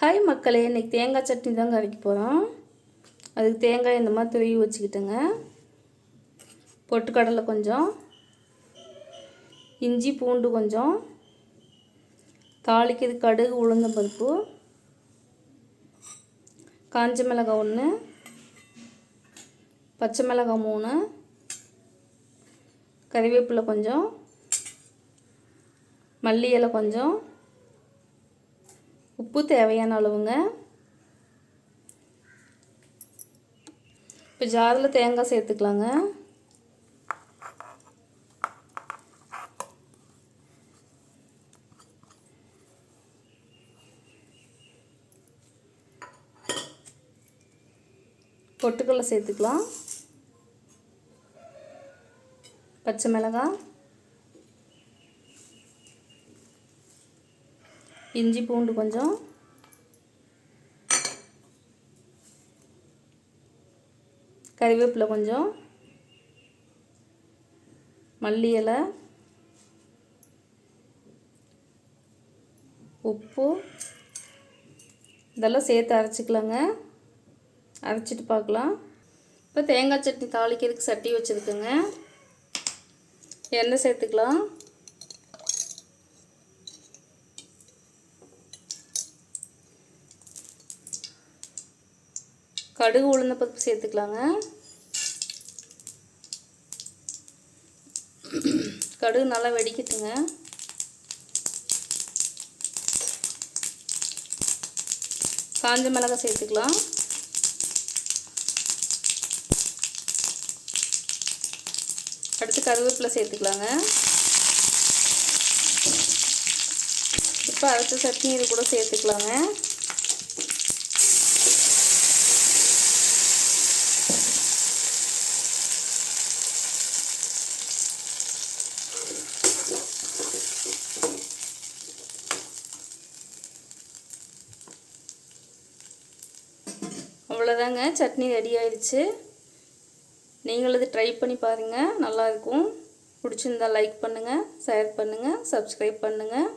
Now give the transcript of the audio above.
Hi மக்களே இன்றைக்கி தேங்காய் சட்னி தாங்க அரைக்க போகிறோம் அதுக்கு தேங்காய் இந்த மாதிரி துருவி வச்சுக்கிட்டேங்க. பொட்டுக்கடலை கொஞ்சம். இஞ்சி பூண்டு கொஞ்சம். தாளிக்கிறது கடுகு உளுந்தம் பருப்பு. காஞ்ச மிளகாய் ஒன்று பச்சை மிளகாய் மூணு. கறிவேப்பிலை கொஞ்சம். மல்லி இலை கொஞ்சம். உப்பு தேவையான அளவுங்க. இப்போ ஜாரில் தேங்காய் சேர்த்துக்கலாங்க. பொட்டுக்கடலை சேர்த்துக்கலாம். பச்சை மிளகாய். இஞ்சி பூண்டு கொஞ்சம். கறிவேப்பிலை கொஞ்சம். மல்லி இலை. உப்பு. இதெல்லாம் சேர்த்து அரைச்சிக்கலாங்க. அரைச்சிட்டு பார்க்கலாம். இப்போ தேங்காய் சட்னி தாளிக்கிறதுக்கு சட்டி வச்சுருக்குங்க. எண்ணெய் சேர்த்துக்கலாம். கடுகு உளுந்த பருப்பு சேர்த்துக்கலாங்க. கடுகு நல்லா வெடிக்கட்டுங்க. காஞ்ச மிளகாய் சேர்த்துக்கலாம். அடுத்து கருவேப்பிலை சேர்த்துக்கலாங்க. இப்போ அடுத்த சட்னி இது கூட சேர்த்துக்கலாங்க. அவ்வளோதாங்க. சட்னி ரெடி ஆயிடுச்சு. நீங்களும் இது ட்ரை பண்ணி பாருங்கள் நல்லாயிருக்கும் பிடிச்சிருந்தா லைக் பண்ணுங்கள் ஷேர் பண்ணுங்கள் சப்ஸ்கிரைப் பண்ணுங்கள்